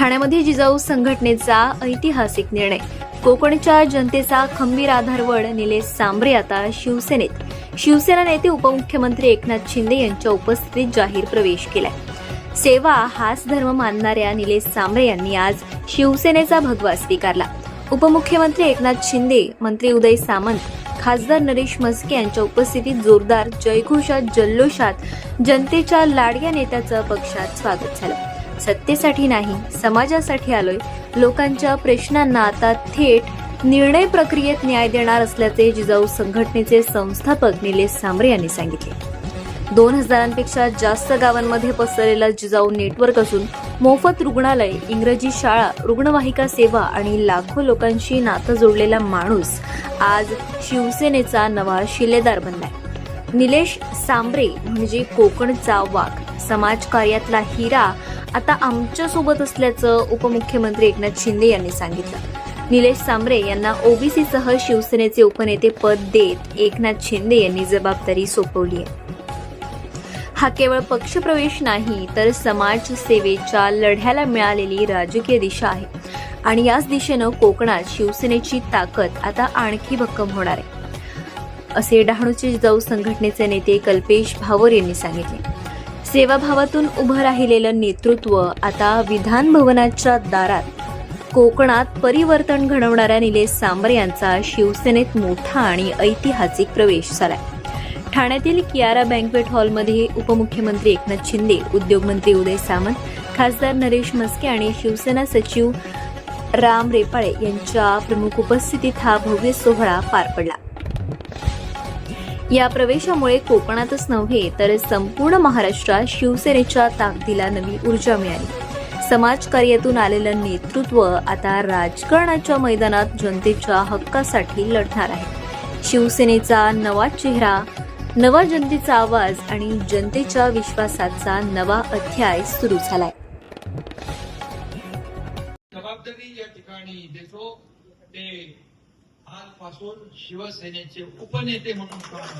ठाण्यामध्ये जिजाऊ संघटनेचा ऐतिहासिक निर्णय. कोकणच्या जनतेचा खंबीर आधारवड निलेश सांबरे आता शिवसेनेत. शिवसेना नेते उपमुख्यमंत्री एकनाथ शिंदे यांच्या उपस्थितीत जाहीर प्रवेश केलाय. सेवा हाच धर्म मानणाऱ्या निलेश सांबरे यांनी आज शिवसेनेचा भगवा स्वीकारला. उपमुख्यमंत्री एकनाथ शिंदे मंत्री उदय सामंत खासदार नरेश म्हस्के यांच्या उपस्थितीत जोरदार जयघोषात जल्लोषात जनतेच्या लाडक्या नेत्याचं पक्षात स्वागत झालं. सत्तेसाठी नाही समाजासाठी आलोय. लोकांच्या प्रश्नांना आता थेट निर्णय प्रक्रियेत न्याय देणार असल्याचे जिजाऊ संघटनेचे संस्थापक निलेश सांबरे यांनी सांगितले. दोन हजारांपेक्षा जास्त गावांमध्ये पसरलेलं जिजाऊ नेटवर्क असून मोफत रुग्णालय इंग्रजी शाळा रुग्णवाहिका सेवा आणि लाखो लोकांशी नातं जोडलेला माणूस आज शिवसेनेचा नवा शिलेदार बनलाय. निलेश सांबरे म्हणजे कोकणचा वाघ. समाजकार्यातला हिरा आता आमच्यासोबत असल्याचं उपमुख्यमंत्री एकनाथ शिंदे यांनी सांगितलं. निलेश सांबरे यांना ओबीसीसह शिवसेनेचे उपनेते पद देत एकनाथ शिंदे यांनी जबाबदारी सोपवली आहे. हा केवळ पक्षप्रवेश नाही तर समाजसेवेच्या लढ्याला मिळालेली राजकीय दिशा आहे. आणि याच दिशेनं कोकणात शिवसेनेची ताकद आता आणखी भक्कम होणार आहे. असे डहाणूचे जाऊ संघटनेचे नेते कल्पेश भावर यांनी सांगितले. सेवाभावातून उभं राहिलेलं नेतृत्व आता विधान भवनाच्या दारात. कोकणात परिवर्तन घडवणाऱ्या निलेश सांबर यांचा शिवसेनेत मोठा आणि ऐतिहासिक प्रवेश झालाय. ठाण्यातील कियारा बँकवेट हॉलमध्ये उपमुख्यमंत्री एकनाथ शिंदे उद्योगमंत्री उदय सामंत खासदार नरेश म्हस्के आणि शिवसेना सचिव राम रेपाळे यांच्या प्रमुख उपस्थितीत हा भव्य सोहळा पार पडला. या प्रवेशामुळे कोकणातच नव्हे तर संपूर्ण महाराष्ट्रात शिवसेनेच्या ताकदीला नवी ऊर्जा मिळाली. समाजकार्यातून आलेलं नेतृत्व आता राजकारणाच्या मैदानात जनतेच्या हक्कासाठी लढणार आहे. शिवसेनेचा नवा चेहरा नवा जनतेचा आवाज आणि जनतेच्या विश्वासाचा नवा अध्याय सुरू झालाय. जबाबदारी या ठिकाणी देतो. ते आजपासून शिवसेनेचे उपनेते म्हणून काम